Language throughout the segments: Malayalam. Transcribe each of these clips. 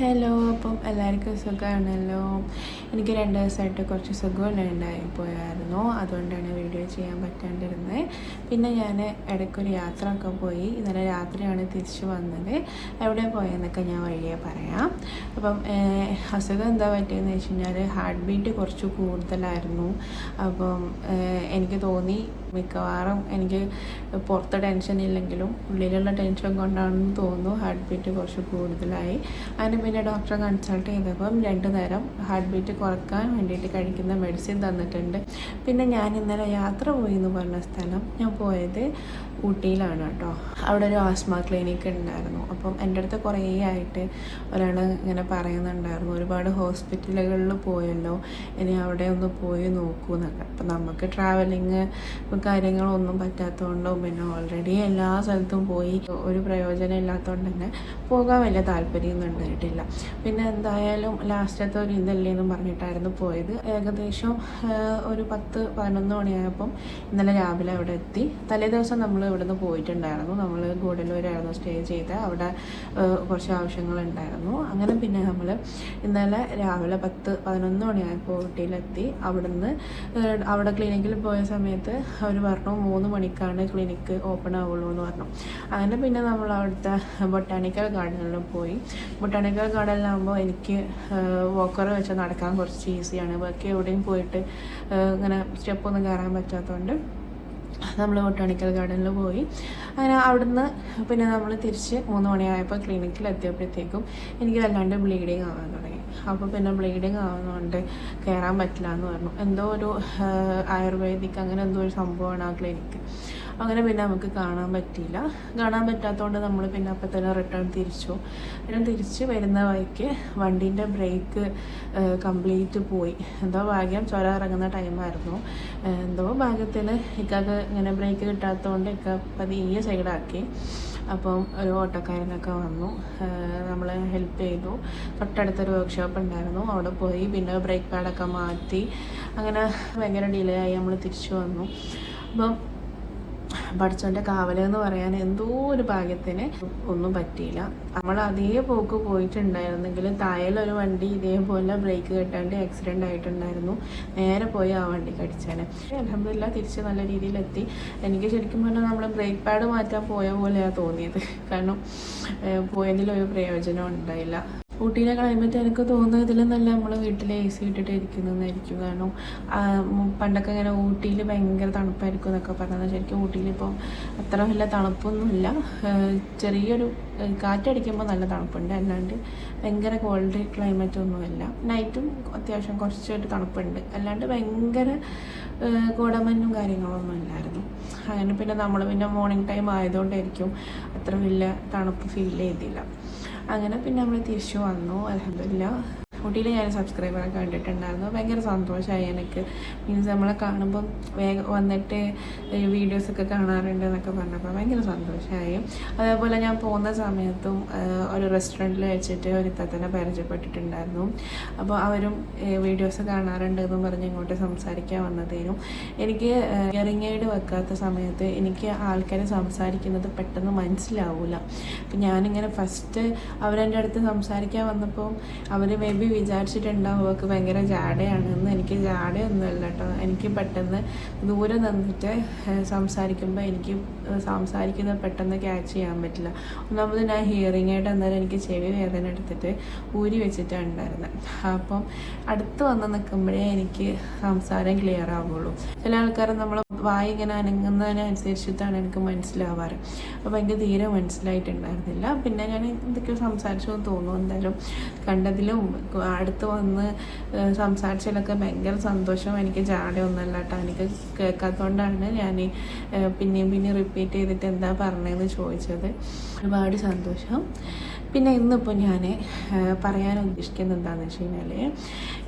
ഹലോ അപ്പം എല്ലാവർക്കും സുഖമാണല്ലോ? എനിക്ക് രണ്ട് ദിവസമായിട്ട് കുറച്ച് സുഖം ഉണ്ടായി പോയായിരുന്നു. അതുകൊണ്ടാണ് വീഡിയോ ചെയ്യാൻ പറ്റാണ്ടിരുന്നത്. പിന്നെ ഞാൻ ഇടയ്ക്കൊരു യാത്ര ഒക്കെ പോയി. ഇന്നലെ രാത്രിയാണ് തിരിച്ചു വന്നത്. എവിടെ പോയെന്നൊക്കെ ഞാൻ വഴിയെ പറയാം. അപ്പം അസുഖം എന്താ പറ്റിയെന്ന് വെച്ച് കഴിഞ്ഞാൽ ഹാർട്ട് ബീറ്റ് കുറച്ച് കൂടുതലായിരുന്നു. അപ്പം എനിക്ക് തോന്നി മിക്കവാറും എനിക്ക് പുറത്ത് ടെൻഷൻ ഇല്ലെങ്കിലും ഉള്ളിലുള്ള ടെൻഷൻ കൊണ്ടാണെന്ന് തോന്നുന്നു ഹാർട്ട് ബീറ്റ് കുറച്ച് കൂടുതലായി. അതിന് പിന്നെ ഡോക്ടറെ കൺസൾട്ട് ചെയ്തപ്പം രണ്ട് നേരം ഹാർട്ട് ബീറ്റ് കുറയ്ക്കാൻ വേണ്ടിയിട്ട് കഴിക്കുന്ന മെഡിസിൻ തന്നിട്ടുണ്ട്. പിന്നെ ഞാൻ ഇന്നലെ യാത്ര പോയി എന്ന് പറഞ്ഞ സ്ഥലം ഞാൻ പോയത് ഊട്ടിയിലാണ് കേട്ടോ. അവിടെ ഒരു ആസ്മ ക്ലിനിക്ക് ഉണ്ടായിരുന്നു. അപ്പം എന്റെ അടുത്ത് കുറേ ആയിട്ട് ഒരാൾ ഇങ്ങനെ പറയുന്നുണ്ടായിരുന്നു ഒരുപാട് ഹോസ്പിറ്റലുകളിൽ പോയല്ലോ ഇനി അവിടെ ഒന്ന് പോയി നോക്കൂ എന്നൊക്കെ. അപ്പം നമുക്ക് ട്രാവലിങ് കാര്യങ്ങളൊന്നും പറ്റാത്തതുകൊണ്ടും പിന്നെ ഓൾറെഡി എല്ലാ സ്ഥലത്തും പോയി ഒരു പ്രയോജനം ഇല്ലാത്തതുകൊണ്ട് തന്നെ പോകാൻ വലിയ താല്പര്യമൊന്നും ഉണ്ടായിട്ടില്ല. പിന്നെ എന്തായാലും ലാസ്റ്റത്തെ ഒരു ഇതല്ലേ എന്ന് പറഞ്ഞിട്ടായിരുന്നു പോയത്. ഏകദേശം ഒരു പത്ത് പതിനൊന്ന് മണിയായപ്പം ഇന്നലെ രാവിലെ അവിടെ എത്തി. തലേ ദിവസം നമ്മൾ ഇവിടുന്ന് പോയിട്ടുണ്ടായിരുന്നു. നമ്മൾ ഗൂഡല്ലൂരായിരുന്നു സ്റ്റേ ചെയ്ത്. അവിടെ കുറച്ച് ആവശ്യങ്ങളുണ്ടായിരുന്നു. അങ്ങനെ പിന്നെ നമ്മൾ ഇന്നലെ രാവിലെ പത്ത് പതിനൊന്ന് മണിയായപ്പോൾ ഊട്ടിയിലെത്തി. അവിടുന്ന് അവിടെ ക്ലിനിക്കിൽ പോയ സമയത്ത് അവർ പറഞ്ഞു മൂന്ന് മണിക്കാണ് ക്ലിനിക്ക് ഓപ്പൺ ആവുള്ളൂ എന്ന് പറഞ്ഞു. അങ്ങനെ പിന്നെ നമ്മൾ അവിടുത്തെ ബൊട്ടാണിക്കൽ ഗാർഡനിലും പോയി. ബൊട്ടാണിക്കൽ ഗാർഡനിലാകുമ്പോൾ എനിക്ക് വോക്കർ വെച്ച് നടക്കാൻ കുറച്ച് ഈസിയാണ് ബാക്കി എവിടെയും പോയിട്ട് ഇങ്ങനെ സ്റ്റെപ്പൊന്നും കയറാൻ പറ്റാത്തതുകൊണ്ട് നമ്മൾ ബൊട്ടാണിക്കൽ ഗാർഡനിൽ പോയി. അങ്ങനെ അവിടുന്ന് പിന്നെ നമ്മൾ തിരിച്ച് മൂന്ന് മണിയായപ്പോൾ ക്ലിനിക്കിൽ എത്തിയപ്പോഴത്തേക്കും എനിക്ക് വല്ലാണ്ട് ബ്ലീഡിങ് ആവാൻ തുടങ്ങി. അപ്പോൾ പിന്നെ ബ്ലീഡിങ് ആവുന്നതുകൊണ്ട് കയറാൻ പറ്റില്ല എന്ന് പറഞ്ഞു. എന്തോ ഒരു ആയുർവേദിക് അങ്ങനെ എന്തോ ഒരു സംഭവമാണ് ആ ക്ലിനിക്ക്. അങ്ങനെ പിന്നെ നമുക്ക് കാണാൻ പറ്റിയില്ല. കാണാൻ പറ്റാത്തതുകൊണ്ട് നമ്മൾ പിന്നെ അപ്പം തന്നെ റിട്ടേൺ തിരിച്ചു. പിന്നെ തിരിച്ച് വരുന്ന വഴിക്ക് വണ്ടീന്റെ ബ്രേക്ക് കംപ്ലീറ്റ് പോയി. എന്തോ ഭാഗ്യം ചുര ഇറങ്ങുന്ന ടൈമായിരുന്നു എന്തോ ഭാഗ്യത്തിൽ ഇക്കാക്ക് ഇങ്ങനെ ബ്രേക്ക് കിട്ടാത്തതുകൊണ്ട് ഇക്ക പതിയെ സൈഡാക്കി അപ്പം ഒരു ഓട്ടക്കാരനൊക്കെ വന്നു. നമ്മളെ ഹെൽപ്പ് ചെയ്തു. തൊട്ടടുത്തൊരു വർക്ക്ഷോപ്പ് ഉണ്ടായിരുന്നു. അവിടെ പോയി പിന്നെ ബ്രേക്ക് പാഡൊക്കെ മാറ്റി. അങ്ങനെ ഭയങ്കര ഡിലേ ആയി നമ്മൾ തിരിച്ചു വന്നു. അപ്പം പഠിച്ചോന്റെ കാവലെന്ന് പറയാൻ എന്തോ ഒരു ഭാഗ്യത്തിന് ഒന്നും പറ്റിയില്ല. നമ്മൾ അതേ പോക്ക് പോയിട്ടുണ്ടായിരുന്നെങ്കിൽ ഒരു വണ്ടി ഇതേപോലെ ബ്രേക്ക് കെട്ടാണ്ട് ആക്സിഡന്റ് ആയിട്ടുണ്ടായിരുന്നു. നേരെ പോയി ആ വണ്ടി കടിച്ചാണ് അലഹമില്ല തിരിച്ച് നല്ല രീതിയിലെത്തി. എനിക്ക് ശരിക്കും പറഞ്ഞാൽ നമ്മൾ ബ്രേക്ക് പാഡ് മാറ്റാൻ പോയ പോലെയാണ് തോന്നിയത്. കാരണം പോയതിലൊരു പ്രയോജനം ഉണ്ടായില്ല. ഊട്ടിയിലെ ക്ലൈമറ്റ് എനിക്ക് തോന്നുന്നത് ഇതിലും നല്ല നമ്മൾ വീട്ടിൽ എ സി ഇട്ടിട്ട് ഇരിക്കുന്നതായിരിക്കും കാരണം പണ്ടൊക്കെ ഇങ്ങനെ ഊട്ടിയിൽ ഭയങ്കര തണുപ്പായിരിക്കും എന്നൊക്കെ പറഞ്ഞത്. ശരിക്കും ഊട്ടിയിൽ ഇപ്പം അത്ര വലിയ തണുപ്പൊന്നുമില്ല. ചെറിയൊരു കാറ്റടിക്കുമ്പോൾ നല്ല തണുപ്പുണ്ട്. അല്ലാണ്ട് ഭയങ്കര കോൾഡ് ക്ലൈമറ്റ് ഒന്നുമില്ല. നൈറ്റും അത്യാവശ്യം കുറച്ചൊരു തണുപ്പുണ്ട്. അല്ലാണ്ട് ഭയങ്കര കോടമഞ്ഞും കാര്യങ്ങളൊന്നും ഇല്ലായിരുന്നു. അങ്ങനെ പിന്നെ നമ്മൾ പിന്നെ മോർണിംഗ് ടൈം ആയതുകൊണ്ടായിരിക്കും അത്ര വലിയ തണുപ്പ് ഫീൽ ചെയ്തില്ല. അങ്ങനെ പിന്നെ നമ്മൾ തിരിച്ചു വന്നു അലഹമില്ല ഊട്ടിയിൽ ഞാൻ സബ്സ്ക്രൈബറെ കണ്ടിട്ടുണ്ടായിരുന്നു. ഭയങ്കര സന്തോഷമായി എനിക്ക്. മീൻസ് നമ്മളെ കാണുമ്പം വേഗം വന്നിട്ട് വീഡിയോസൊക്കെ കാണാറുണ്ട് എന്നൊക്കെ പറഞ്ഞപ്പോൾ ഭയങ്കര സന്തോഷമായി അതേപോലെ ഞാൻ പോകുന്ന സമയത്തും ഒരു റെസ്റ്റോറന്റിൽ വെച്ചിട്ട് ഒരു പരിചയപ്പെട്ടിട്ടുണ്ടായിരുന്നു. അപ്പോൾ അവരും വീഡിയോസ് കാണാറുണ്ട് എന്നും പറഞ്ഞ് ഇങ്ങോട്ട് സംസാരിക്കാൻ വന്നതേനും. എനിക്ക് ഇയറിംഗ് വെക്കാത്ത സമയത്ത് എനിക്ക് ആൾക്കാരെ സംസാരിക്കുന്നത് പെട്ടെന്ന് മനസ്സിലാവില്ല അപ്പം ഞാനിങ്ങനെ ഫസ്റ്റ് അവരെന്റെ അടുത്ത് സംസാരിക്കാൻ വന്നപ്പോൾ അവർ മേ ബി വിചാരിച്ചിട്ടുണ്ടാവും. അവൾക്ക് ഭയങ്കര ജാടയാണെന്ന് എനിക്ക് ജാടയൊന്നുമല്ല കേട്ടോ. എനിക്ക് പെട്ടെന്ന് ദൂരെ നിന്നിട്ട് സംസാരിക്കുമ്പോൾ എനിക്ക് സംസാരിക്കുന്നത് പെട്ടെന്ന് ക്യാച്ച് ചെയ്യാൻ പറ്റില്ല. ഒന്നാമത് ഞാൻ ഹിയറിംഗ് ആയിട്ട് അന്നേരം എനിക്ക് ചെവി വേദന എടുത്തിട്ട് ഊരി വെച്ചിട്ടാണ് ഉണ്ടായിരുന്നത് അപ്പം അടുത്ത് വന്ന് നിൽക്കുമ്പോഴേ എനിക്ക് സംസാരം ക്ലിയർ ആവുള്ളൂ. ചില ആൾക്കാർ നമ്മൾ വായി ഇങ്ങനെ അനങ്ങുന്നതിനനുസരിച്ചിട്ടാണ് എനിക്ക് മനസ്സിലാവാറ്. അപ്പോൾ എനിക്ക് തീരെ മനസ്സിലായിട്ടുണ്ടായിരുന്നില്ല. പിന്നെ ഞാൻ എന്തൊക്കെയോ സംസാരിച്ചു എന്ന് തോന്നുന്നു. എന്തായാലും കണ്ടതിലും അടുത്ത് വന്ന് സംസാരിച്ചതിലൊക്കെ ഭയങ്കര സന്തോഷം. എനിക്ക് ജാടയൊന്നുമല്ല കേട്ടോ എനിക്ക് കേൾക്കാത്തതുകൊണ്ടാണ് ഞാൻ പിന്നെയും പിന്നെയും റിപ്പീറ്റ് ചെയ്തിട്ട് എന്താ പറഞ്ഞതെന്ന് ചോദിച്ചത്. ഒരുപാട് സന്തോഷം. പിന്നെ ഇന്നിപ്പോൾ ഞാൻ പറയാൻ ഉദ്ദേശിക്കുന്നത് എന്താണെന്ന് വെച്ച് കഴിഞ്ഞാൽ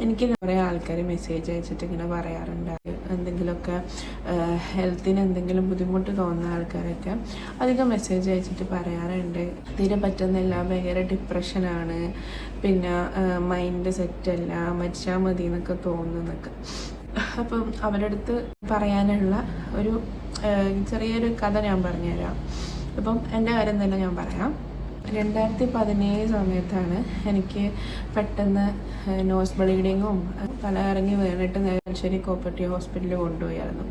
എനിക്ക് കുറേ ആൾക്കാർ മെസ്സേജ് അയച്ചിട്ട് ഇങ്ങനെ പറയാറുണ്ട്. എന്തെങ്കിലുമൊക്കെ ഹെൽത്തിന് എന്തെങ്കിലും ബുദ്ധിമുട്ട് തോന്നുന്ന ആൾക്കാരൊക്കെ അധികം മെസ്സേജ് അയച്ചിട്ട് പറയാറുണ്ട്. തീരെ പറ്റുന്നില്ല ഭയങ്കര ഡിപ്രഷനാണ് പിന്നെ മൈൻഡ് സെറ്റല്ല മരിച്ചാൽ മതി എന്നൊക്കെ തോന്നുന്നൊക്കെ. അപ്പം അവരുടെ അടുത്ത് പറയാനുള്ള ഒരു ചെറിയൊരു കഥ ഞാൻ പറഞ്ഞുതരാം. അപ്പം എന്റെ കാര്യം തന്നെ ഞാൻ പറയാം. രണ്ടായിരത്തി പതിനേഴ് സമയത്താണ് എനിക്ക് പെട്ടെന്ന് നോസ് ബ്ലീഡിങ്ങും തല ഇറങ്ങി വേറിട്ട് നേരശ്ശേരി കോപ്പറേറ്റീവ് ഹോസ്പിറ്റലിൽ കൊണ്ടുപോയായിരുന്നു.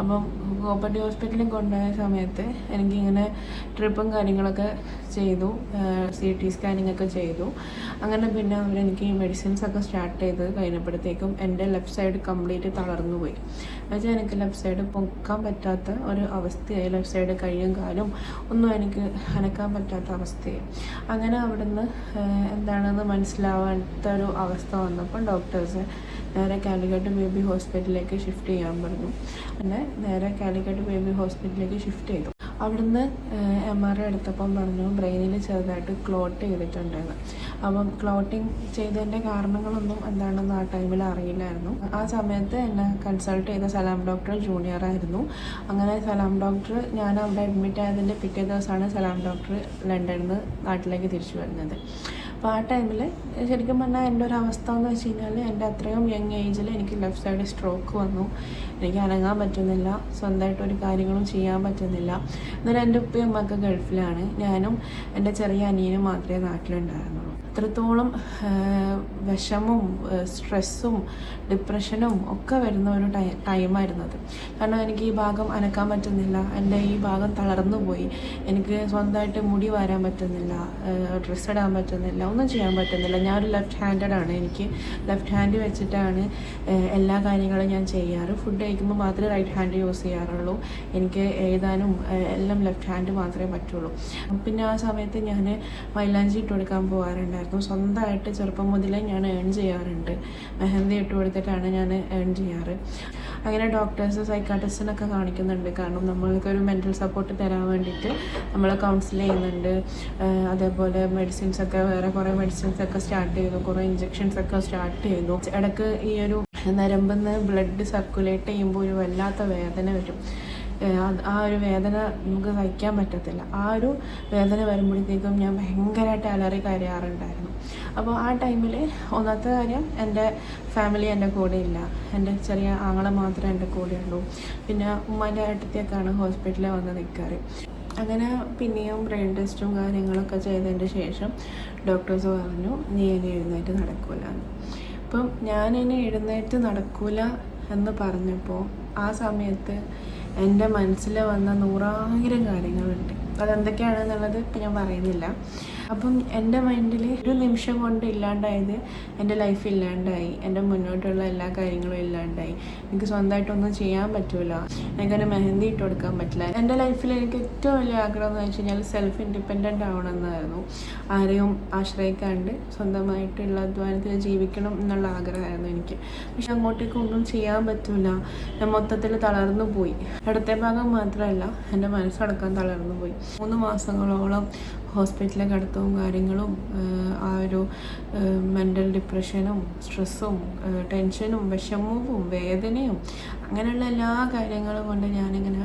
അപ്പം കോപ്പറേറ്റീവ് ഹോസ്പിറ്റലിൽ കൊണ്ടുപോയ സമയത്ത് എനിക്കിങ്ങനെ ട്രിപ്പും കാര്യങ്ങളൊക്കെ ചെയ്തു സി ടി സ്കാനിങ് ഒക്കെ ചെയ്തു. അങ്ങനെ പിന്നെ അവരെനിക്ക് മെഡിസിൻസ് ഒക്കെ സ്റ്റാർട്ട് ചെയ്ത് കഴിഞ്ഞപ്പോഴത്തേക്കും എന്റെ ലെഫ്റ്റ് സൈഡ് കംപ്ലീറ്റ് തളർന്നു പോയി എന്നുവെച്ചാൽ എനിക്ക് ലെഫ്റ്റ് സൈഡ് പൊക്കാൻ പറ്റാത്ത ഒരു അവസ്ഥയായി. ലെഫ്റ്റ് സൈഡ് കഴിയും കാലും ഒന്നും എനിക്ക് അനക്കാൻ പറ്റാത്ത അവസ്ഥയായി. അങ്ങനെ അവിടുന്ന് എന്താണെന്ന് മനസ്സിലാവാത്ത ഒരു അവസ്ഥ വന്നപ്പോൾ ഡോക്ടേഴ്സ് നേരെ കാലിക്കറ്റ് ബേബി ഹോസ്പിറ്റലിലേക്ക് ഷിഫ്റ്റ് ചെയ്യാൻ പറഞ്ഞു. അങ്ങനെ നേരെ കാലിക്കറ്റ് ബേബി ഹോസ്പിറ്റലിലേക്ക് ഷിഫ്റ്റ് ചെയ്തു. അവിടുന്ന് എം ആർ ഐ എടുത്തപ്പം പറഞ്ഞു ബ്രെയിനിൽ ചെറുതായിട്ട് ക്ലോട്ട് ചെയ്തിട്ടുണ്ടെന്ന്. അപ്പം ക്ലോട്ടിങ് ചെയ്തതിന്റെ കാരണങ്ങളൊന്നും എന്താണെന്ന് ആ ടൈമിൽ അറിയില്ലായിരുന്നു. ആ സമയത്ത് എന്നെ കൺസൾട്ട് ചെയ്ത സലാം ഡോക്ടർ ജൂനിയർ ആയിരുന്നു. അങ്ങനെ സലാം ഡോക്ടർ ഞാൻ അവിടെ അഡ്മിറ്റ് ആയതിന്റെ പിറ്റേ ദിവസമാണ് സലാം ഡോക്ടർ ലണ്ടനിൽ നിന്ന് നാട്ടിലേക്ക് തിരിച്ചു വരുന്നത്. അപ്പോൾ ആ ടൈമിൽ ശരിക്കും പറഞ്ഞാൽ എന്റെ ഒരു അവസ്ഥ എന്ന് വെച്ച് കഴിഞ്ഞാൽ എന്റെ അത്രയും യങ് ഏജിൽ എനിക്ക് ലെഫ്റ്റ് സൈഡ് സ്ട്രോക്ക് വന്നു. എനിക്ക് അനങ്ങാൻ പറ്റുന്നില്ല. സ്വന്തമായിട്ട് ഒരു കാര്യങ്ങളും ചെയ്യാൻ പറ്റുന്നില്ല. എന്നാൽ എന്റെ ഉപ്പയും അമ്മയൊക്കെ ഗൾഫിലാണ്. ഞാനും എന്റെ ചെറിയ അനിയനും മാത്രമേ നാട്ടിലുണ്ടായിരുന്നുള്ളൂ. അത്രത്തോളം ആഹ്, വിഷമവും സ്ട്രെസ്സും ഡിപ്രഷനും ഒക്കെ വരുന്ന ഒരു ടൈ ടൈമായിരുന്നത്. കാരണം എനിക്ക് ഈ ഭാഗം അനക്കാൻ പറ്റുന്നില്ല. എന്റെ ഈ ഭാഗം തളർന്നു പോയി. എനിക്ക് സ്വന്തമായിട്ട് മുടി വാരാൻ പറ്റുന്നില്ല. ഡ്രസ്സ് ഇടാൻ പറ്റുന്നില്ല. ഒന്നും ചെയ്യാൻ പറ്റുന്നില്ല. ഞാൻ ഒരു ലെഫ്റ്റ് ഹാൻഡഡ് ആണ്. എനിക്ക് ലെഫ്റ്റ് ഹാൻഡ് വെച്ചിട്ടാണ് എല്ലാ കാര്യങ്ങളും ഞാൻ ചെയ്യാറ്. ഫുഡ് കഴിക്കുമ്പോൾ മാത്രമേ റൈറ്റ് ഹാൻഡ് യൂസ് ചെയ്യാറുള്ളൂ. എനിക്ക് എഴുതാനും എല്ലാം ലെഫ്റ്റ് ഹാൻഡ് മാത്രമേ പറ്റുള്ളൂ. പിന്നെ ആ സമയത്ത് ഞാൻ മൈലാഞ്ചി ഇട്ട് കൊടുക്കാൻ പോകാറുണ്ടായിരുന്നു സ്വന്തമായിട്ട് ചെറുപ്പം മുതലേ ഞാൻ ഏൺ ചെയ്യാറുണ്ട്. മെഹന്തി ഇട്ട് കൊടുത്തിട്ടാണ് ഞാൻ ഏൺ ചെയ്യാറ്. അങ്ങനെ ഡോക്ടേഴ്സ് സൈക്കാട്രിസ്റ്റിനൊക്കെ കാണിക്കുന്നുണ്ട്. കാരണം നമ്മൾക്ക് ഒരു മെന്റൽ സപ്പോർട്ട് തരാൻ വേണ്ടിയിട്ട് നമ്മൾ കൗൺസിൽ ചെയ്യുന്നുണ്ട്. അതേപോലെ മെഡിസിൻസ് ഒക്കെ വേറെ കുറേ മെഡിസിൻസ് ഒക്കെ സ്റ്റാർട്ട് ചെയ്തു. കുറേ ഇഞ്ചക്ഷൻസ് ഒക്കെ സ്റ്റാർട്ട് ചെയ്തു. ഇടയ്ക്ക് ഈ ഒരു നരമ്പിൽ നിന്ന് ബ്ലഡ് സർക്കുലേറ്റ് ചെയ്യുമ്പോൾ ഒരു വല്ലാത്ത വേദന വരും. ആ ഒരു വേദന നമുക്ക് സഹിക്കാൻ പറ്റത്തില്ല. ആ ഒരു വേദന വരുമ്പോഴത്തേക്കും ഞാൻ ഭയങ്കരമായിട്ട് അലറി കരയാറുണ്ടായിരുന്നു. അപ്പോൾ ആ ടൈമിൽ ഒന്നാമത്തെ കാര്യം എന്റെ ഫാമിലി എന്റെ കൂടെ ഇല്ല. എന്റെ ചെറിയ ആങ്ങളെ മാത്രമേ എന്റെ കൂടെ ഉള്ളൂ. പിന്നെ ഉമ്മാന്റെ ഏട്ടത്തിയൊക്കെയാണ് ഹോസ്പിറ്റലിൽ വന്ന് നിൽക്കാറ് അങ്ങനെ പിന്നെയും ബ്രെയിൻ ടെസ്റ്റും കാര്യങ്ങളൊക്കെ ചെയ്തതിന്റെ ശേഷം ഡോക്ടേഴ്സ് പറഞ്ഞു നീ ഇനി എഴുന്നേറ്റ് നടക്കൂല. അപ്പം ഞാനിനി എഴുന്നേറ്റ് നടക്കൂല എന്ന് പറഞ്ഞപ്പോൾ ആ സമയത്ത് എന്റെ മനസ്സിൽ വന്ന നൂറായിരം കാര്യങ്ങളുണ്ട്. അതെന്തൊക്കെയാണെന്നുള്ളത് ഇപ്പം ഞാൻ പറയുന്നില്ല. അപ്പം എന്റെ മൈൻഡിൽ ഒരു നിമിഷം കൊണ്ട് ഇല്ലാണ്ടായത് എന്റെ ലൈഫ് ഇല്ലാണ്ടായി. എന്റെ മുന്നോട്ടുള്ള എല്ലാ കാര്യങ്ങളും ഇല്ലാണ്ടായി. എനിക്ക് സ്വന്തമായിട്ടൊന്നും ചെയ്യാൻ പറ്റൂല. എനിക്കൊരു മെഹന്തി ഇട്ട് കൊടുക്കാൻ പറ്റില്ല. എന്റെ ലൈഫിൽ എനിക്ക് ഏറ്റവും വലിയ ആഗ്രഹം എന്ന് വെച്ച് കഴിഞ്ഞാൽ സെൽഫ് ഇൻഡിപെൻഡന്റ് ആവണമെന്നായിരുന്നു. ആരെയും ആശ്രയിക്കാണ്ട് സ്വന്തമായിട്ടുള്ള അധ്വാനത്തിൽ ജീവിക്കണം എന്നുള്ള ആഗ്രഹമായിരുന്നു എനിക്ക്. പക്ഷെ അങ്ങോട്ടേക്ക് ഒന്നും ചെയ്യാൻ പറ്റൂല. ഞാൻ മൊത്തത്തിൽ തളർന്നു പോയി. ഇടത്തെ ഭാഗം മാത്രമല്ല എന്റെ മനസ്സടക്കം തളർന്നു പോയി. മൂന്ന് മാസങ്ങളോളം ഹോസ്പിറ്റലിലെ കടത്തവും കാര്യങ്ങളും ആ ഒരു മെന്റൽ ഡിപ്രഷനും സ്ട്രെസ്സും ടെൻഷനും വിഷമവും വേദനയും അങ്ങനെയുള്ള എല്ലാ കാര്യങ്ങളും കൊണ്ട് ഞാനിങ്ങനെ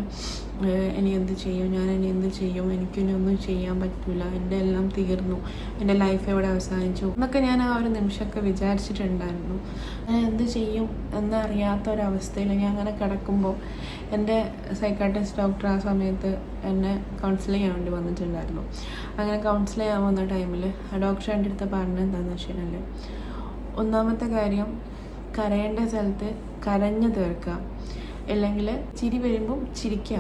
ഇനി എന്ത് ചെയ്യും? ഞാൻ ഇനി എന്ത് ചെയ്യും? എനിക്കിനി ഒന്നും ചെയ്യാൻ പറ്റില്ല എന്റെ എല്ലാം തീർന്നു. എന്റെ ലൈഫ് എവിടെ അവസാനിച്ചു? എന്നൊക്കെ ഞാൻ ആ ഒരു നിമിഷമൊക്കെ വിചാരിച്ചിട്ടുണ്ടായിരുന്നു. ഞാൻ എന്ത് ചെയ്യും? എന്നറിയാത്ത ഒരവസ്ഥയിൽ ഞാൻ അങ്ങനെ കിടക്കുമ്പോൾ എന്റെ സൈക്കാട്രിസ്റ്റ് ഡോക്ടർ ആ സമയത്ത് എന്നെ കൗൺസിൽ ചെയ്യാൻ വേണ്ടി വന്നിട്ടുണ്ടായിരുന്നു. അങ്ങനെ കൗൺസിൽ ചെയ്യാൻ വന്ന ടൈമിൽ ആ ഡോക്ടർ എന്റെ അടുത്ത് പറഞ്ഞത് എന്താണെന്ന് വെച്ചിട്ടുണ്ടെങ്കിൽ ഒന്നാമത്തെ കാര്യം കരയേണ്ട സ്ഥലത്ത് കരഞ്ഞു തീർക്കുക. അല്ലെങ്കിൽ ചിരി വരുമ്പം ചിരിക്കുക.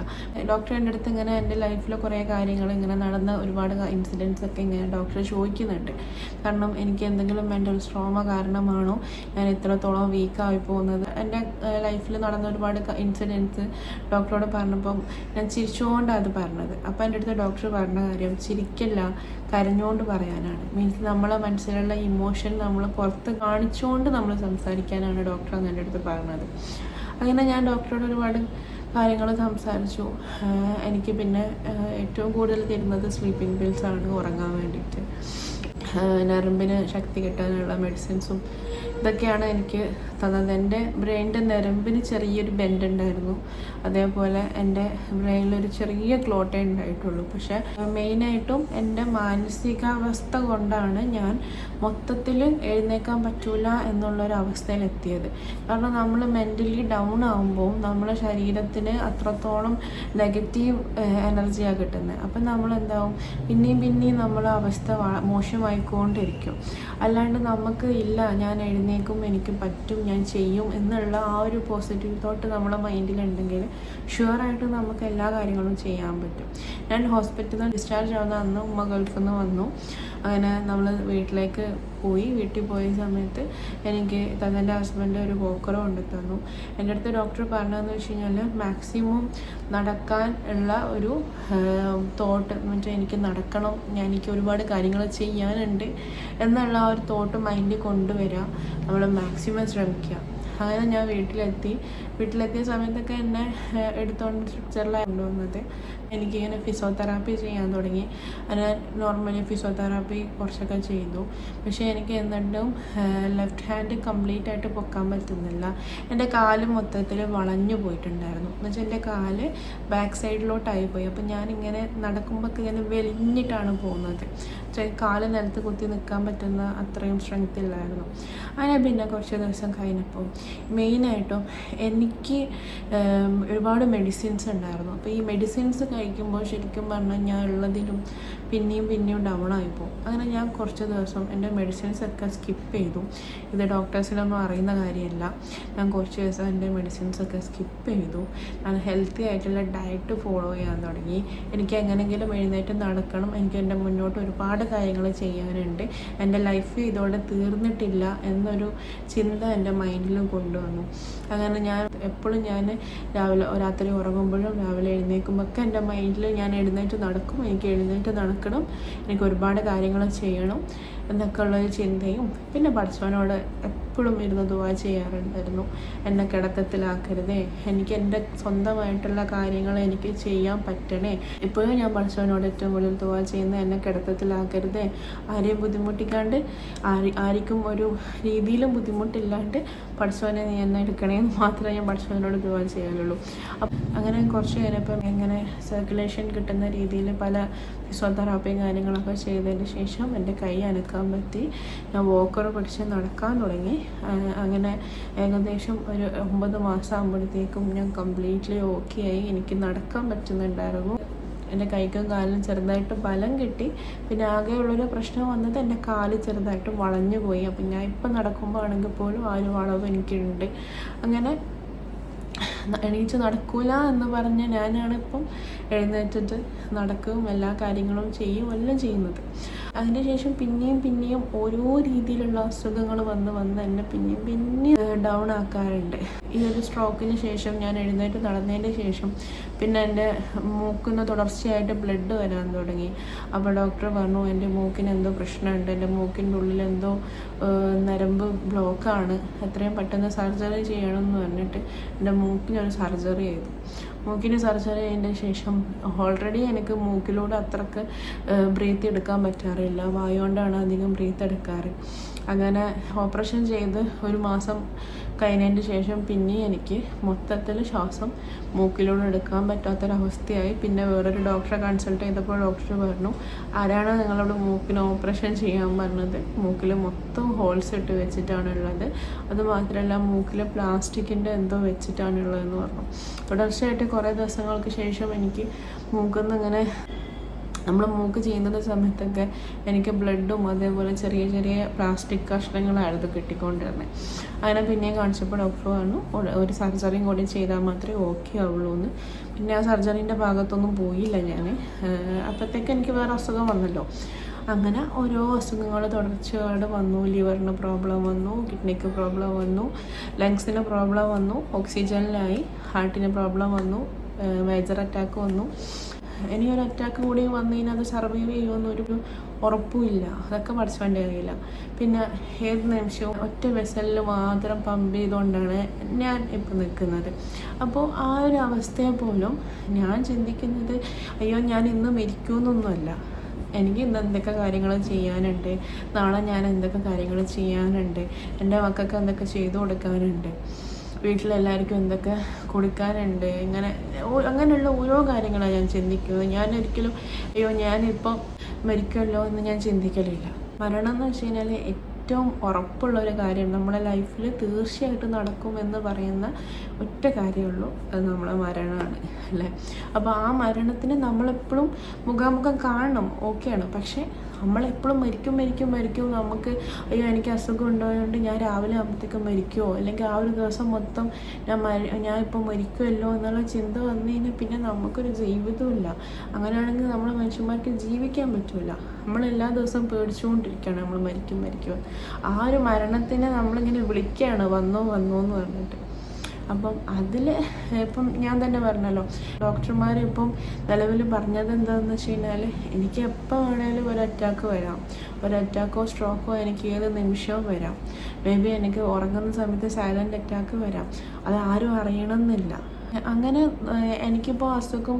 ഡോക്ടർ എന്റെ അടുത്ത് ഇങ്ങനെ എന്റെ ലൈഫിലെ കുറേ കാര്യങ്ങൾ ഇങ്ങനെ നടന്ന ഒരുപാട് ഇൻസിഡൻസ് ഒക്കെ ഇങ്ങനെ ഡോക്ടർ ചോദിക്കുന്നുണ്ട്. കാരണം എനിക്ക് എന്തെങ്കിലും മെന്റൽ സ്ട്രോമ കാരണമാണോ? ഞാൻ ഇത്രത്തോളം വീക്കായി പോകുന്നത്? എന്റെ ലൈഫിൽ നടന്ന ഒരുപാട് ഇൻസിഡൻസ് ഡോക്ടറോട് പറഞ്ഞപ്പം ഞാൻ ചിരിച്ചുകൊണ്ടാണ് അത് പറഞ്ഞത്. അപ്പോൾ എന്റെ അടുത്ത് ഡോക്ടർ പറഞ്ഞ കാര്യം ചിരിക്കല്ല കരഞ്ഞുകൊണ്ട് പറയാനാണ്. മീൻസ് നമ്മളെ മനസ്സിലുള്ള ഇമോഷൻ നമ്മൾ പുറത്ത് കാണിച്ചുകൊണ്ട് നമ്മൾ സംസാരിക്കാനാണ് ഡോക്ടർ എന്റെ അടുത്ത് പറഞ്ഞത്. അങ്ങനെ ഞാൻ ഡോക്ടറോട് ഒരുപാട് കാര്യങ്ങൾ സംസാരിച്ചു. എനിക്ക് പിന്നെ ഏറ്റവും കൂടുതൽ തരുന്നത് സ്ലീപ്പിംഗ് പിൽസാണ് ഉറങ്ങാൻ വേണ്ടിയിട്ട്. നരമ്പിന് ശക്തി കിട്ടാനുള്ള മെഡിസിൻസും ഇതൊക്കെയാണ് എനിക്ക് തന്നത്. എന്റെ ബ്രെയിനിന്റെ നരമ്പിന് ചെറിയൊരു ബെൻഡ് ഉണ്ടായിരുന്നു. അതേപോലെ എന്റെ ബ്രെയിനിലൊരു ചെറിയ ക്ലോട്ടേ ഉണ്ടായിട്ടുള്ളൂ. പക്ഷേ മെയിനായിട്ടും എന്റെ മാനസികാവസ്ഥ കൊണ്ടാണ് ഞാൻ മൊത്തത്തിൽ എഴുന്നേക്കാൻ പറ്റൂല എന്നുള്ളൊരു അവസ്ഥയിലെത്തിയത്. കാരണം നമ്മൾ മെന്റലി ഡൗൺ ആകുമ്പോൾ നമ്മുടെ ശരീരത്തിന് അത്രത്തോളം നെഗറ്റീവ് എനർജിയാണ് കിട്ടുന്നത്. അപ്പം നമ്മൾ എന്താവും? പിന്നെയും പിന്നെയും നമ്മളെ അവസ്ഥ മോശമായിക്കൊണ്ടിരിക്കും. അല്ലാണ്ട് നമുക്ക് ഇല്ല ഞാൻ എഴുന്നേക്കും എനിക്ക് പറ്റും ഞാൻ ചെയ്യും എന്നുള്ള ആ ഒരു പോസിറ്റീവ് തോട്ട് നമ്മുടെ മൈൻഡിലുണ്ടെങ്കിൽ ഷുവറായിട്ട് നമുക്ക് എല്ലാ കാര്യങ്ങളും ചെയ്യാൻ പറ്റും. ഞാൻ ഹോസ്പിറ്റലിൽ ഡിസ്ചാർജ് ആവുന്ന അന്ന് ഉമ്മ ഗൾഫിൽ നിന്ന് വന്നു. അങ്ങനെ നമ്മൾ വീട്ടിലേക്ക് പോയി വീട്ടിൽ പോയ സമയത്ത് എനിക്ക് തന്റെ ഹസ്ബൻഡ് ഒരു വോക്കർ കൊണ്ടു തന്നു. എന്റെ അടുത്ത് ഡോക്ടർ പറഞ്ഞതെന്ന് വെച്ച് കഴിഞ്ഞാൽ മാക്സിമം നടക്കാൻ ഉള്ള ഒരു തോട്ട് എന്ന് വെച്ചാൽ എനിക്ക് നടക്കണം ഞാൻ എനിക്ക് ഒരുപാട് കാര്യങ്ങൾ ചെയ്യാനുണ്ട് എന്നുള്ള ആ ഒരു തോട്ട് മൈൻഡിൽ കൊണ്ടുവരിക നമ്മൾ മാക്സിമം ശ്രമിക്കുക അങ്ങനെ ഞാൻ വീട്ടിലെത്തി. വീട്ടിലെത്തിയ സമയത്തൊക്കെ എന്നെ എടുത്തോണ്ട് സ്ട്രക്ചറിലാണ് കൊണ്ടുവന്നത്. എനിക്കിങ്ങനെ ഫിസിയോതെറാപ്പി ചെയ്യാൻ തുടങ്ങി. അങ്ങനെ നോർമലി ഫിസിയോതെറാപ്പി കുറച്ചൊക്കെ ചെയ്തു. പക്ഷേ എനിക്ക് എന്നിട്ടും ലെഫ്റ്റ് ഹാൻഡ് കംപ്ലീറ്റ് ആയിട്ട് പൊക്കാൻ പറ്റുന്നില്ല. എന്റെ കാൽ മൊത്തത്തിൽ വളഞ്ഞു പോയിട്ടുണ്ടായിരുന്നു. എന്ന് വെച്ചാൽ എന്റെ കാൽ ബാക്ക് സൈഡിലോട്ടായി പോയി. അപ്പം ഞാനിങ്ങനെ നടക്കുമ്പോൾ ഇങ്ങനെ വെലിഞ്ഞിട്ടാണ് പോകുന്നത്. ചെ- കാൽ നിലത്ത് കുത്തി നിൽക്കാൻ പറ്റുന്ന അത്രയും സ്ട്രെങ്ത് ഇല്ലായിരുന്നു. അങ്ങനെ പിന്നെ കുറച്ച് ദിവസം കഴിഞ്ഞപ്പോൾ മെയിനായിട്ടും എനിക്ക് ഒരുപാട് മെഡിസിൻസ് ഉണ്ടായിരുന്നു. അപ്പോൾ ഈ മെഡിസിൻസ് കഴിക്കുമ്പോൾ ശരിക്കും പറഞ്ഞാൽ ഞാൻ ഉള്ളതിലും പിന്നെയും പിന്നെയും ഡൗൺ ആയിപ്പോവും അങ്ങനെ ഞാൻ കുറച്ച് ദിവസം എന്റെ മെഡിസിൻസ് ഒക്കെ സ്കിപ്പ് ചെയ്തു. ഇത് ഡോക്ടേഴ്സിനൊന്നും അറിയുന്ന കാര്യമല്ല. ഞാൻ കുറച്ച് ദിവസം എന്റെ മെഡിസിൻസ് ഒക്കെ സ്കിപ്പ് ചെയ്തു. ഞാൻ ഹെൽത്തി ആയിട്ടുള്ള ഡയറ്റ് ഫോളോ ചെയ്യാൻ തുടങ്ങി. എനിക്ക് എങ്ങനെയെങ്കിലും എഴുന്നേറ്റ് നടക്കണം. എനിക്ക് എന്റെ മുന്നോട്ട് ഒരുപാട് കാര്യങ്ങൾ ചെയ്യാനുണ്ട് എന്റെ ലൈഫ് ഇതോടെ തീർന്നിട്ടില്ല എന്നൊരു ചിന്ത എന്റെ മൈൻഡിൽ കൊണ്ടുവന്നു. അങ്ങനെ ഞാൻ എപ്പോഴും ഞാൻ രാവിലെ രാത്രി ഉറങ്ങുമ്പോഴും രാവിലെ എഴുന്നേൽക്കുമ്പോഴൊക്കെ എന്റെ മൈൻഡിൽ ഞാൻ എഴുന്നേറ്റ് നടക്കും. എനിക്ക് എഴുന്നേറ്റ് നടക്കണം. എനിക്ക് ഒരുപാട് കാര്യങ്ങൾ ചെയ്യണം. എന്നൊക്കെ ഉള്ളൊരു ചിന്തയും പിന്നെ പഠിച്ചവനോട് എപ്പോഴും ഇരുന്ന് ദുവാ ചെയ്യാറുണ്ടായിരുന്നു. എന്നെ കിടത്തത്തിലാക്കരുതേ. എനിക്ക് എന്റെ സ്വന്തമായിട്ടുള്ള കാര്യങ്ങൾ എനിക്ക് ചെയ്യാൻ പറ്റണേ. ഇപ്പോഴും ഞാൻ പഠിച്ചവനോട് ഏറ്റവും കൂടുതൽ ദുവാ ചെയ്യുന്ന എന്നെ കിടത്തത്തിലാക്കരുതേ. ആരെയും ബുദ്ധിമുട്ടിക്കാണ്ട് ആർക്കും ഒരു രീതിയിലും ബുദ്ധിമുട്ടില്ലാണ്ട് പഠിച്ചവനെ നീ എന്നെ എടുക്കണേ എന്ന് മാത്രമേ ഞാൻ പഠിച്ചവനോട് ദുവാ ചെയ്യാനുള്ളൂ അപ്പം അങ്ങനെ കുറച്ച് കഴിഞ്ഞപ്പം എങ്ങനെ സർക്കുലേഷൻ കിട്ടുന്ന രീതിയിൽ പല ഫിസിയോതെറാപ്പിയും കാര്യങ്ങളൊക്കെ ചെയ്തതിന് ശേഷം എന്റെ കൈ അനക്കാൻ പറ്റി. ഞാൻ വോക്കർ പഠിച്ച് നടക്കാൻ തുടങ്ങി. അങ്ങനെ ഏകദേശം ഒരു ഒമ്പത് മാസം ആകുമ്പോഴത്തേക്കും ഞാൻ കംപ്ലീറ്റ്ലി ഓക്കെ ആയി. എനിക്ക് നടക്കാൻ പറ്റുന്നുണ്ടായിരുന്നു. എന്റെ കൈക്കും കാലിനും ചെറുതായിട്ട് ബലം കിട്ടി. പിന്നെ ആകെയുള്ളൊരു പ്രശ്നം വന്നത് എന്റെ കാൽ ചെറുതായിട്ട് വളഞ്ഞു പോയി അപ്പം ഞാൻ ഇപ്പം നടക്കുമ്പോൾ ആണെങ്കിൽ പോലും ആ ഒരു വളവ് എനിക്കുണ്ട്. അങ്ങനെ എണീച്ച് നടക്കൂല എന്ന് പറഞ്ഞ് ഞാനാണ് ഇപ്പം എഴുന്നേറ്റിട്ട് നടക്കും എല്ലാ കാര്യങ്ങളും ചെയ്യും എല്ലാം ചെയ്യുന്നത്. അതിന്റെ ശേഷം പിന്നെയും പിന്നെയും ഓരോ രീതിയിലുള്ള അസുഖങ്ങൾ വന്ന് വന്ന് എന്നെ പിന്നെയും പിന്നെയും ഡൗൺ ആക്കാറുണ്ട്. ഈ ഒരു സ്ട്രോക്കിന് ശേഷം ഞാൻ എഴുന്നേറ്റ് നടന്നതിന് ശേഷം പിന്നെ എന്റെ മൂക്കിന്ന് തുടർച്ചയായിട്ട് ബ്ലഡ് വരാൻ തുടങ്ങി. അപ്പോൾ ഡോക്ടർ പറഞ്ഞു എന്റെ മൂക്കിന് എന്തോ പ്രശ്നമുണ്ട്. എന്റെ മൂക്കിന്റെ ഉള്ളിൽ എന്തോ നരമ്പ് ബ്ലോക്കാണ് എത്രയും പെട്ടെന്ന് സർജറി ചെയ്യണം എന്ന് പറഞ്ഞിട്ട് എന്റെ മൂക്കിനൊരു സർജറി ചെയ്തു. മൂക്കിന് സർജറി ചെയ്തതിന് ശേഷം ഓൾറെഡി എനിക്ക് മൂക്കിലൂടെ അത്രയ്ക്ക് ബ്രീത്ത് എടുക്കാൻ പറ്റാറില്ല. വായോണ്ടാണ് അധികം ബ്രീത്ത് എടുക്കാറ്. അങ്ങനെ ഓപ്പറേഷൻ ചെയ്ത് ഒരു മാസം കഴിഞ്ഞതിന് ശേഷം പിന്നെ എനിക്ക് മൊത്തത്തിൽ ശ്വാസം മൂക്കിലൂടെ എടുക്കാൻ പറ്റാത്തൊരവസ്ഥയായി. പിന്നെ വേറൊരു ഡോക്ടറെ കൺസൾട്ട് ചെയ്തപ്പോൾ ഡോക്ടർ പറഞ്ഞു ആരാണ് നിങ്ങളോട് മൂക്കിന് ഓപ്പറേഷൻ ചെയ്യാൻ പറഞ്ഞത്? മൂക്കിൽ മൊത്തം ഹോൾസ് ഇട്ട് വെച്ചിട്ടാണുള്ളത് അത് മാത്രമല്ല മൂക്കിൽ പ്ലാസ്റ്റിക്കിന്റെ എന്തോ വെച്ചിട്ടാണുള്ളതെന്ന് പറഞ്ഞു. തുടർച്ചയായിട്ട് കുറേ ദിവസങ്ങൾക്ക് ശേഷം എനിക്ക് മൂക്കിൽ ഇങ്ങനെ നമ്മൾ മൂക്ക് ചെയ്യുന്ന സമയത്തൊക്കെ എനിക്ക് ബ്ലഡും അതേപോലെ ചെറിയ ചെറിയ പ്ലാസ്റ്റിക് കഷ്ണങ്ങളായിരുന്നു കിട്ടിക്കൊണ്ടിരുന്നത് അങ്ങനെ പിന്നെയും കാണിച്ചപ്പോൾ ഡോക്ടർ പറഞ്ഞു ഒരു- സർജറിയും കൂടി ചെയ്താൽ മാത്രമേ ഓക്കെ ആവുള്ളൂ എന്ന്. പിന്നെ ആ സർജറീന്റെ ഭാഗത്തൊന്നും പോയില്ല ഞാൻ അപ്പോഴത്തേക്ക് എനിക്ക് വേറെ അസുഖം വന്നല്ലോ. അങ്ങനെ ഓരോ അസുഖങ്ങൾ തുടർച്ചയായിട്ട് വന്നു. ലിവറിന് പ്രോബ്ലം വന്നു കിഡ്നിക്ക് പ്രോബ്ലം വന്നു ലങ്സിന് പ്രോബ്ലം വന്നു ഓക്സിജനിലായി ഹാർട്ടിന് പ്രോബ്ലം വന്നു മേജർ അറ്റാക്ക് വന്നു. ഇനി ഒരു അറ്റാക്ക് കൂടി വന്നു കഴിഞ്ഞാൽ അത് സർവൈവ് ചെയ്യുമെന്നൊരു ഉറപ്പുമില്ല. അതൊക്കെ പഠിച്ചവന്റെ കഴിയില്ല പിന്നെ ഏത് നിമിഷവും ഒറ്റ വെസലിൽ മാത്രം പമ്പ് ചെയ്തുകൊണ്ടാണ് ഞാൻ ഇപ്പോൾ നിൽക്കുന്നത്. അപ്പോൾ ആ ഒരു അവസ്ഥയെ പോലും ഞാൻ ചിന്തിക്കുന്നത് അയ്യോ ഞാൻ ഇന്ന് മരിക്കുമെന്നൊന്നുമല്ല എനിക്ക് ഇന്ന് എന്തൊക്കെ കാര്യങ്ങൾ ചെയ്യാനുണ്ട്? നാളെ ഞാൻ എന്തൊക്കെ കാര്യങ്ങൾ ചെയ്യാനുണ്ട്? എന്റെ മക്കൾക്ക് എന്തൊക്കെ ചെയ്തു കൊടുക്കാനുണ്ട്? വീട്ടിലെല്ലാവർക്കും എന്തൊക്കെ കൊടുക്കാനുണ്ട്? ഇങ്ങനെ അങ്ങനെയുള്ള ഓരോ കാര്യങ്ങളാണ് ഞാൻ ചിന്തിക്കുന്നത്. ഞാൻ ഒരിക്കലും അയ്യോ ഞാനിപ്പോൾ മരിക്കുമല്ലോ എന്ന് ഞാൻ ചിന്തിക്കലില്ല. മരണം എന്ന് വെച്ച് കഴിഞ്ഞാൽ ഏറ്റവും ഉറപ്പുള്ള ഒരു കാര്യം നമ്മുടെ ലൈഫിൽ തീർച്ചയായിട്ടും നടക്കുമെന്ന് പറയുന്ന ഒറ്റ കാര്യമുള്ളൂ. അത് നമ്മളെ മരണമാണ് അല്ലേ? അപ്പോൾ ആ മരണത്തിന് നമ്മളെപ്പോഴും മുഖാമുഖം കാണണം. ഓക്കെയാണ്. പക്ഷേ നമ്മളെപ്പോഴും മരിക്കും മരിക്കും മരിക്കും. നമുക്ക് അയ്യോ എനിക്ക് അസുഖം ഉണ്ടായതുകൊണ്ട് ഞാൻ രാവിലെ ആകുമ്പോഴത്തേക്കും മരിക്കുമോ അല്ലെങ്കിൽ ആ ഒരു ദിവസം മൊത്തം ഞാൻ മരി ഞാൻ ഇപ്പോൾ മരിക്കുമല്ലോ എന്നുള്ള ചിന്ത വന്നു കഴിഞ്ഞാൽ പിന്നെ നമുക്കൊരു ജീവിതമില്ല അങ്ങനെയാണെങ്കിൽ നമ്മളെ മനുഷ്യന്മാർക്ക് ജീവിക്കാൻ പറ്റില്ല നമ്മൾ എല്ലാ ദിവസവും പേടിച്ചുകൊണ്ടിരിക്കുകയാണ് നമ്മൾ മരിക്കും മരിക്കും. ആ ഒരു മരണത്തിനെ നമ്മളിങ്ങനെ വിളിക്കുകയാണ് വന്നോ വന്നോ എന്ന് പറഞ്ഞിട്ട്. അപ്പം അതിൽ ഇപ്പം ഞാൻ തന്നെ പറഞ്ഞല്ലോ ഡോക്ടർമാർ ഇപ്പം നിലവിൽ പറഞ്ഞത് എന്താണെന്ന് വെച്ച് കഴിഞ്ഞാൽ എനിക്ക് എപ്പോൾ വേണേലും ഒരു അറ്റാക്ക് വരാം. ഒരു അറ്റാക്കോ സ്ട്രോക്കോ എനിക്ക് ഏത് നിമിഷവും വരാം. മേ ബി എനിക്ക് ഉറങ്ങുന്ന സമയത്ത് സൈലന്റ് അറ്റാക്ക് വരാം. അത് ആരും അറിയണമെന്നില്ല അങ്ങനെ എനിക്കിപ്പോൾ അസുഖം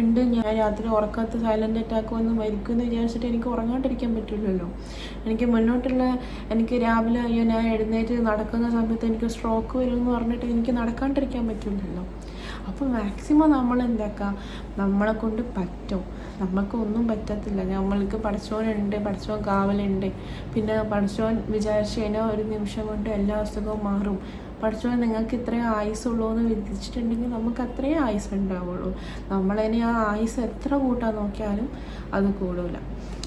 ഉണ്ട്. ഞാൻ രാത്രി ഉറക്കാത്ത സൈലന്റ് അറ്റാക്ക് വന്ന് മരിക്കുമെന്ന് വിചാരിച്ചിട്ട് എനിക്ക് ഉറങ്ങാണ്ടിരിക്കാൻ പറ്റില്ലല്ലോ. എനിക്ക് മുന്നോട്ടുള്ള എനിക്ക് രാവിലെ അയ്യോ ഞാൻ എഴുന്നേറ്റ് നടക്കുന്ന സമയത്ത് എനിക്ക് സ്ട്രോക്ക് വരുമെന്ന് പറഞ്ഞിട്ട് എനിക്ക് നടക്കാണ്ടിരിക്കാൻ പറ്റില്ലല്ലോ. അപ്പോൾ മാക്സിമം നമ്മൾ എന്താക്കുക നമ്മളെ കൊണ്ട് പറ്റും. നമുക്ക് ഒന്നും പറ്റത്തില്ല. നമ്മൾക്ക് പഠിച്ചവനുണ്ട് പഠിച്ചവൻ കാവലുണ്ട്. പിന്നെ പഠിച്ചവൻ വിചാരിച്ചു കഴിഞ്ഞാൽ ഒരു നിമിഷം കൊണ്ട് എല്ലാ അസുഖവും മാറും. പഠിച്ചവൻ നിങ്ങൾക്ക് ഇത്രയും ആയുസുള്ളൂ എന്ന് വിധിച്ചിട്ടുണ്ടെങ്കിൽ നമുക്ക് അത്രയും ആയുസ് ഉണ്ടാവുള്ളൂ. നമ്മളതിനെ ആ ആയുസ് എത്ര കൂട്ടാൻ നോക്കിയാലും അത് കൂടില്ല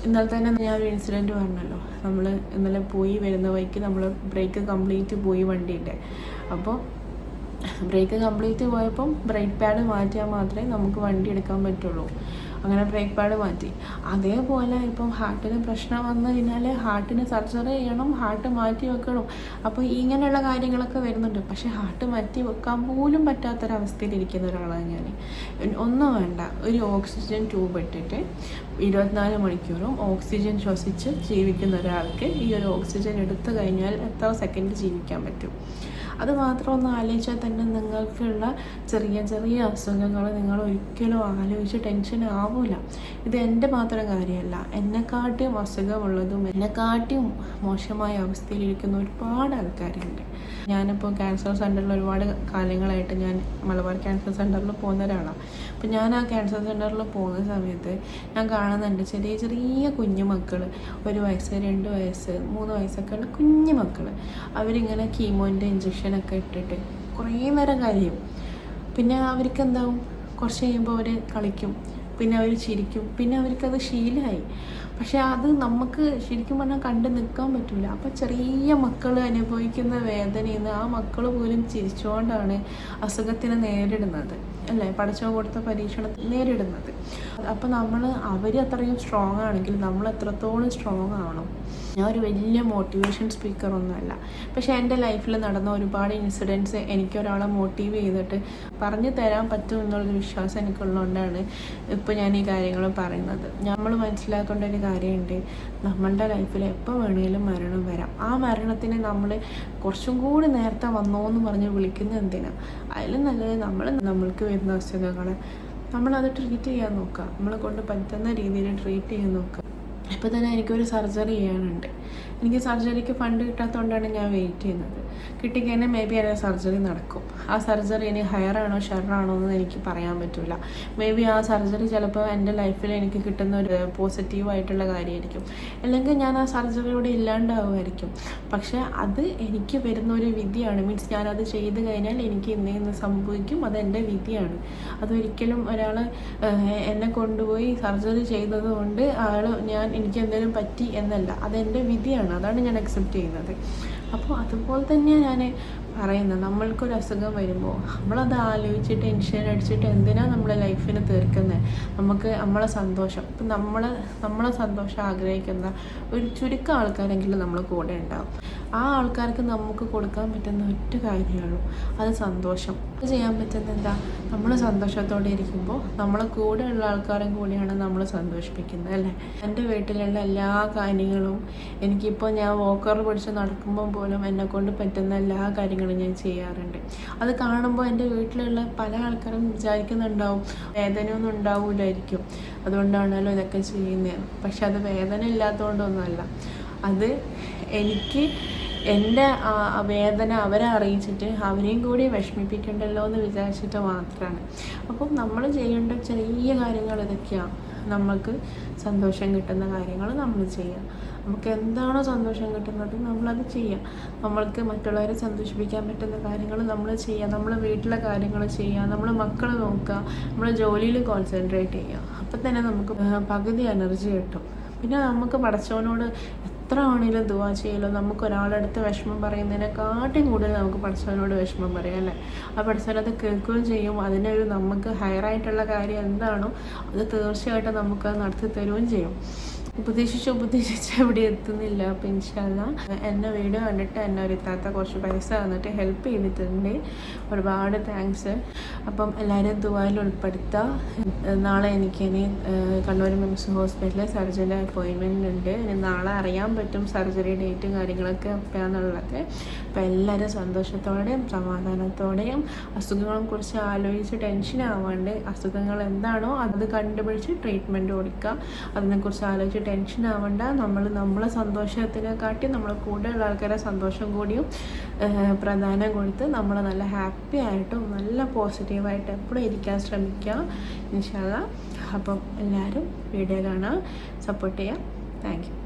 ഇന്നലെ തന്നെ ഞാൻ ഒരു ഇൻസിഡന്റ് പറഞ്ഞല്ലോ. നമ്മൾ ഇന്നലെ പോയി വരുന്ന വഴിക്ക് നമ്മൾ ബ്രേക്ക് കംപ്ലീറ്റ് പോയി വണ്ടിയുടെ. അപ്പോൾ ബ്രേക്ക് കംപ്ലീറ്റ് പോയപ്പം ബ്രേക്ക് പാഡ് മാറ്റിയാൽ മാത്രമേ നമുക്ക് വണ്ടി എടുക്കാൻ പറ്റുള്ളൂ. അങ്ങനെ ബ്രേക്ക് പാഡ് മാറ്റി. അതേപോലെ ഇപ്പം ഹാർട്ടിന് പ്രശ്നം വന്നു കഴിഞ്ഞാൽ ഹാർട്ടിന് സർജറി ചെയ്യണം ഹാർട്ട് മാറ്റി വെക്കണം. അപ്പോൾ ഇങ്ങനെയുള്ള കാര്യങ്ങളൊക്കെ വരുന്നുണ്ട്. പക്ഷേ ഹാർട്ട് മാറ്റി വെക്കാൻ പോലും പറ്റാത്തൊരവസ്ഥയിലിരിക്കുന്ന ഒരാളാണ് ഞാൻ ഒന്നും വേണ്ട. ഒരു ഓക്സിജൻ ട്യൂബ് ഇട്ടിട്ട് ഇരുപത്തിനാല് മണിക്കൂറും ഓക്സിജൻ ശ്വസിച്ച് ജീവിക്കുന്ന ഒരാൾക്ക് ഈ ഒരു ഓക്സിജൻ എടുത്തു കഴിഞ്ഞാൽ എത്ര സെക്കൻഡ് ജീവിക്കാൻ പറ്റും? അത് മാത്രം ഒന്ന് ആലോചിച്ചാൽ തന്നെ നിങ്ങൾക്കുള്ള ചെറിയ ചെറിയ അസുഖങ്ങൾ നിങ്ങൾ ഒരിക്കലും ആലോചിച്ച് ടെൻഷൻ ആവൂല. ഇത് എന്റെ മാത്രം കാര്യമല്ല. എന്നെക്കാട്ടിയും അസുഖമുള്ളതും എന്നെക്കാട്ടിയും മോശമായ അവസ്ഥയിലിരിക്കുന്ന ഒരുപാട് ആൾക്കാരുണ്ട്. ഞാനിപ്പോൾ ക്യാൻസർ സെന്ററിൽ ഒരുപാട് കാലങ്ങളായിട്ട് ഞാൻ മലബാർ ക്യാൻസർ സെന്ററിൽ പോകുന്ന ഒരാളാണ്. അപ്പം ഞാൻ ആ ക്യാൻസർ സെന്ററിൽ പോകുന്ന സമയത്ത് ഞാൻ കാണുന്നുണ്ട് ചെറിയ ചെറിയ കുഞ്ഞു മക്കൾ. ഒരു വയസ്സ് രണ്ട് വയസ്സ് മൂന്ന് വയസ്സൊക്കെ ഉള്ള കുഞ്ഞു മക്കൾ. അവരിങ്ങനെ കീമോന്റെ ഇഞ്ചക്ഷനൊക്കെ ഇട്ടിട്ട് കുറേ നേരം കഴിയും. പിന്നെ അവർക്ക് എന്താവും? കുറച്ച് കഴിയുമ്പോൾ അവർ കളിക്കും. പിന്നെ അവർ ചിരിക്കും. പിന്നെ അവർക്കത് ശീലമായി പക്ഷെ അത് നമുക്ക് ശരിക്കും പറഞ്ഞാൽ കണ്ടു നിൽക്കാൻ പറ്റില്ല അപ്പം ചെറിയ മക്കൾ അനുഭവിക്കുന്ന വേദനയിൽ ആ മക്കൾ പോലും ചിരിച്ചുകൊണ്ടാണ് അസുഖത്തിനെ നേരിടുന്നത്. അല്ലേ? പഠിച്ചോ കൊടുത്ത പരീക്ഷണത്തിൽ നേരിടുന്നത്. അപ്പം നമ്മൾ അവർ അത്രയും സ്ട്രോങ് ആണെങ്കിൽ നമ്മൾ എത്രത്തോളം സ്ട്രോങ് ആവണം? ഞാൻ ഒരു വലിയ മോട്ടിവേഷൻ സ്പീക്കറൊന്നുമല്ല പക്ഷേ എന്റെ ലൈഫിൽ നടന്ന ഒരുപാട് ഇൻസിഡൻസ് എനിക്ക് ഒരാളെ മോട്ടീവ് ചെയ്തിട്ട് പറഞ്ഞു തരാൻ പറ്റും എന്നുള്ളൊരു വിശ്വാസം എനിക്കുള്ളതുകൊണ്ടാണ് ഇപ്പോൾ ഞാൻ ഈ കാര്യങ്ങൾ പറയുന്നത്. നമ്മൾ മനസ്സിലാക്കേണ്ട ഒരു കാര്യമുണ്ട്. നമ്മളുടെ ലൈഫിൽ എപ്പോൾ വേണമെങ്കിലും മരണം വരാം. ആ മരണത്തിന് നമ്മൾ കുറച്ചും കൂടി നേരത്തെ വന്നോ എന്ന് പറഞ്ഞ് വിളിക്കുന്നത് എന്തിനാ? അതിലും നല്ലത് നമ്മൾ നമ്മൾക്ക് വരുന്ന അസുഖങ്ങളെ. നമ്മളത് ട്രീറ്റ് ചെയ്യാൻ നോക്കുക നമ്മളെ കൊണ്ട് പറ്റുന്ന രീതിയിൽ ട്രീറ്റ് ചെയ്യാൻ നോക്കുക ഇപ്പോൾ തന്നെ എനിക്കൊരു സർജറി ചെയ്യാനുണ്ട്. എനിക്ക് സർജറിക്ക് ഫണ്ട് കിട്ടാത്തതുകൊണ്ടാണ് ഞാൻ വെയിറ്റ് ചെയ്യുന്നത്. കിട്ടിക്കഴിഞ്ഞാൽ മേ ബി അതിന്റെ സർജറി നടക്കും. ആ സർജറി ഇനി ഹയർ ആണോ ഷെറാണോ എന്ന് എനിക്ക് പറയാൻ പറ്റില്ല മേ ബി ആ സർജറി ചിലപ്പോൾ എന്റെ ലൈഫിൽ എനിക്ക് കിട്ടുന്ന ഒരു പോസിറ്റീവായിട്ടുള്ള കാര്യമായിരിക്കും. അല്ലെങ്കിൽ ഞാൻ ആ സർജറിയോടെ ഇല്ലാണ്ടാവുമായിരിക്കും. പക്ഷേ അത് എനിക്ക് വരുന്ന ഒരു വിധിയാണ്. മീൻസ് ഞാനത് ചെയ്ത് കഴിഞ്ഞാൽ എനിക്ക് ഇന്ന് ഇന്ന് സംഭവിക്കും. അത് എന്റെ വിധിയാണ്. അതൊരിക്കലും ഒരാൾ എന്നെ കൊണ്ടുപോയി സർജറി ചെയ്തത് കൊണ്ട് ആൾ ഞാൻ എനിക്ക് എന്തെങ്കിലും പറ്റി എന്നല്ല. അതെന്റെ വിധിയാണ്. അതാണ് ഞാൻ അക്സെപ്റ്റ് ചെയ്യുന്നത്. അപ്പോൾ അതുപോലെ തന്നെയാണ് ഞാൻ പറയുന്നത്. നമ്മൾക്കൊരു അസുഖം വരുമ്പോൾ നമ്മളത് ആലോചിച്ച് ടെൻഷൻ അടിച്ചിട്ട് എന്തിനാണ് നമ്മളെ ലൈഫിന് തീർക്കുന്നത് നമുക്ക് നമ്മളെ സന്തോഷം. ഇപ്പം നമ്മളെ നമ്മളെ സന്തോഷം ആഗ്രഹിക്കുന്ന ഒരു ചുരുക്കം ആൾക്കാരെങ്കിലും നമ്മൾ കൂടെ ഉണ്ടാവും. ആ ആൾക്കാർക്ക് നമുക്ക് കൊടുക്കാൻ പറ്റുന്ന ഒറ്റ കാര്യമുള്ളൂ അത് സന്തോഷം. ചെയ്യാൻ പറ്റുന്ന എന്താ? നമ്മൾ സന്തോഷത്തോടെ ഇരിക്കുമ്പോൾ നമ്മളെ കൂടെയുള്ള ആൾക്കാരും കൂടിയാണ് നമ്മൾ സന്തോഷിപ്പിക്കുന്നത് അല്ലേ? എന്റെ വീട്ടിലുള്ള എല്ലാ കാര്യങ്ങളും എനിക്കിപ്പോൾ ഞാൻ വോക്കർ പിടിച്ച് നടക്കുമ്പോൾ പോലും എന്നെക്കൊണ്ട് പറ്റുന്ന എല്ലാ കാര്യങ്ങളും ഞാൻ ചെയ്യാറുണ്ട്. അത് കാണുമ്പോൾ എന്റെ വീട്ടിലുള്ള പല ആൾക്കാരും വിചാരിക്കുന്നുണ്ടാവും വേദനയൊന്നും ഉണ്ടാവില്ലായിരിക്കും അതുകൊണ്ടാണല്ലോ ഇതൊക്കെ ചെയ്യുന്നത്. പക്ഷെ അത് വേദന ഇല്ലാത്തതുകൊണ്ടൊന്നുമല്ല. അത് എനിക്ക് എന്റെ വേദന അവരെ അറിയിച്ചിട്ട് അവരെയും കൂടി വിഷമിപ്പിക്കണ്ടല്ലോ എന്ന് വിചാരിച്ചിട്ട് മാത്രമാണ് അപ്പം നമ്മൾ ചെയ്യേണ്ട ചെറിയ കാര്യങ്ങൾ ഇതൊക്കെയാണ് നമുക്ക് സന്തോഷം കിട്ടുന്ന കാര്യങ്ങൾ നമ്മൾ ചെയ്യാം. നമുക്ക് എന്താണോ സന്തോഷം കിട്ടുന്നത് നമ്മളത് ചെയ്യാം. നമ്മൾക്ക് മറ്റുള്ളവരെ സന്തോഷിപ്പിക്കാൻ പറ്റുന്ന കാര്യങ്ങൾ നമ്മൾ ചെയ്യുക നമ്മൾ വീട്ടിലെ കാര്യങ്ങൾ ചെയ്യുക നമ്മൾ മക്കളെ നോക്കുക നമ്മൾ ജോലിയിൽ കോൺസെൻട്രേറ്റ് ചെയ്യുക അപ്പം തന്നെ നമുക്ക് പകുതി എനർജി കിട്ടും. പിന്നെ നമുക്ക് പടച്ചവനോട് എത്ര ആണെങ്കിലും ദുവാ ചെയ്യലോ. നമുക്ക് ഒരാളടുത്ത് വിഷമം പറയുന്നതിനെക്കാട്ടും കൂടുതൽ നമുക്ക് പഠിച്ചവനോട് വിഷമം പറയാം അല്ലേ? ആ പഠിച്ചവനത് കേൾക്കുകയും ചെയ്യും. അതിനൊരു നമുക്ക് ഹയറായിട്ടുള്ള കാര്യം എന്താണോ അത് തീർച്ചയായിട്ടും നമുക്ക് നടത്തി തരുകയും ചെയ്യും. ഉപദേശിച്ച് ഉപദേശിച്ച് എവിടെ എത്തുന്നില്ല. അപ്പം ഇൻഷാല്ല എന്നെ വീഡിയോ കണ്ടിട്ട് എന്നെ ഒരു ഇത്താത്ത കുറച്ച് പൈസ തന്നിട്ട് ഹെൽപ്പ് ചെയ്തിട്ടുണ്ട്. ഒരുപാട് താങ്ക്സ് അപ്പം എല്ലാവരും ദുബായിൽ ഉൾപ്പെടുത്തുക നാളെ എനിക്ക് ഇനി കണ്ണൂർ മിംസ് ഹോസ്പിറ്റലിൽ സർജറി അപ്പോയിൻമെന്റ് ഉണ്ട്. ഇനി നാളെ അറിയാൻ പറ്റും സർജറി ഡേറ്റും കാര്യങ്ങളൊക്കെ എപ്പോഴാന്നുള്ളത്. അപ്പം എല്ലാവരും സന്തോഷത്തോടെയും സമാധാനത്തോടെയും അസുഖങ്ങളെ കുറിച്ച് ആലോചിച്ച് ടെൻഷൻ ആവാണ്ട് അസുഖങ്ങൾ എന്താണോ അത് കണ്ടുപിടിച്ച് ട്രീറ്റ്മെന്റ് കൊടുക്കുക. അതിനെക്കുറിച്ച് ആലോചിച്ച് ടെൻഷൻ ആവണ്ട. നമ്മൾ നമ്മളെ സന്തോഷത്തിനെ കാട്ടി നമ്മൾ കൂടെയുള്ള ആൾക്കാരെ സന്തോഷം കൂടിയും പ്രധാനം കൊടുത്ത് നമ്മൾ നല്ല ഹാപ്പി ആയിട്ടും നല്ല പോസിറ്റീവായിട്ട് എപ്പോഴും ഇരിക്കാൻ ശ്രമിക്കുക ഇൻഷാല്ല അപ്പം എല്ലാവരും വീഡിയോ കാണാൻ സപ്പോർട്ട് ചെയ്യുക താങ്ക് യു.